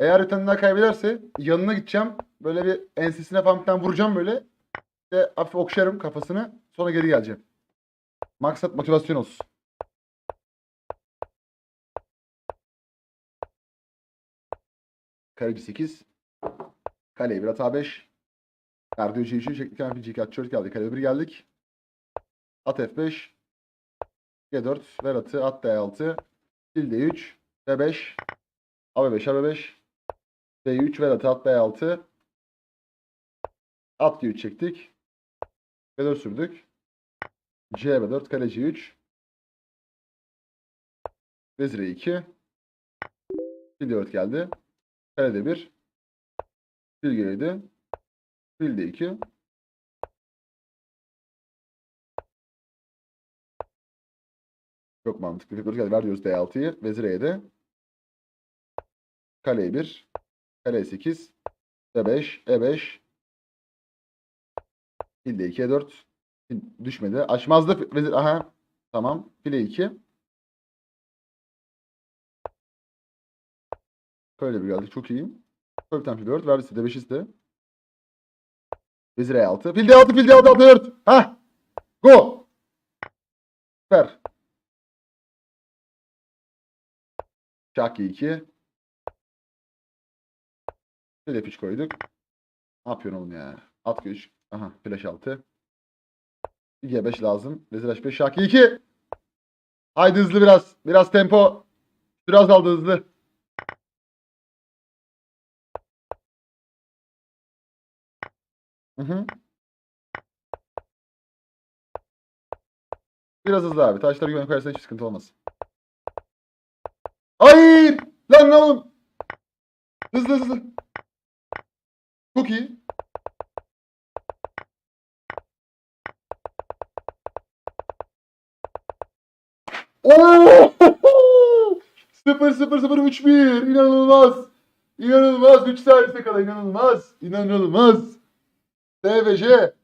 Eğer bir daha kaybederse yanına gideceğim. Böyle bir ensesine falan bir vuracağım böyle. İşte hafif okşarım kafasını. Sonra geri geleceğim. Maksat motivasyon olsun. Kaleci 8. Kaleye 1 hata 5. Erdoğan C3'ün şekli kan G kat çört geldi. Kaleye 1 geldik. At F5. G4. Ver atı. At D6. Fil D3. B5. AB5 AB5. B3 ver atı. At B6. At G3 çektik. B4 sürdük. C B4. Kale C3. Vezir E2. Fil D4 geldi. Kale D1. Fil G7. Fil D2. Çok mantıklı. Fil D4 geldi. Ver diyoruz D6'yı. Vezir E7. Kale E1. Kale E8. E5. E5. Fil D2 E4. Fil düşmedi. Açmazdı. Vezir. Aha. Tamam. Fil E2. Böyle bir geldik. Çok iyi. Böyle bir tane fil 4. Verdi size 5 iste. Vezir E6. Fil D6. Fil D6. At 4. Hah. Go. Süper. Şah G2. Fil F3 koyduk. Ne yapıyorsun oğlum ya? At G3. Aha. Flash 6. G5 lazım. Vezir H5. Şah G2. Haydi hızlı biraz. Biraz tempo. Biraz aldı hızlı. Hı hı. Biraz hızlı abi. Taşları güven koyarsan hiç sıkıntı olmaz. Hayır! Lan ne oğlum? Hızlı hızlı. İyi. Oo! 0 0 0 3 1 inanılmaz. İnanılmaz 3 tanesi kala inanılmaz. İnanılmaz. J.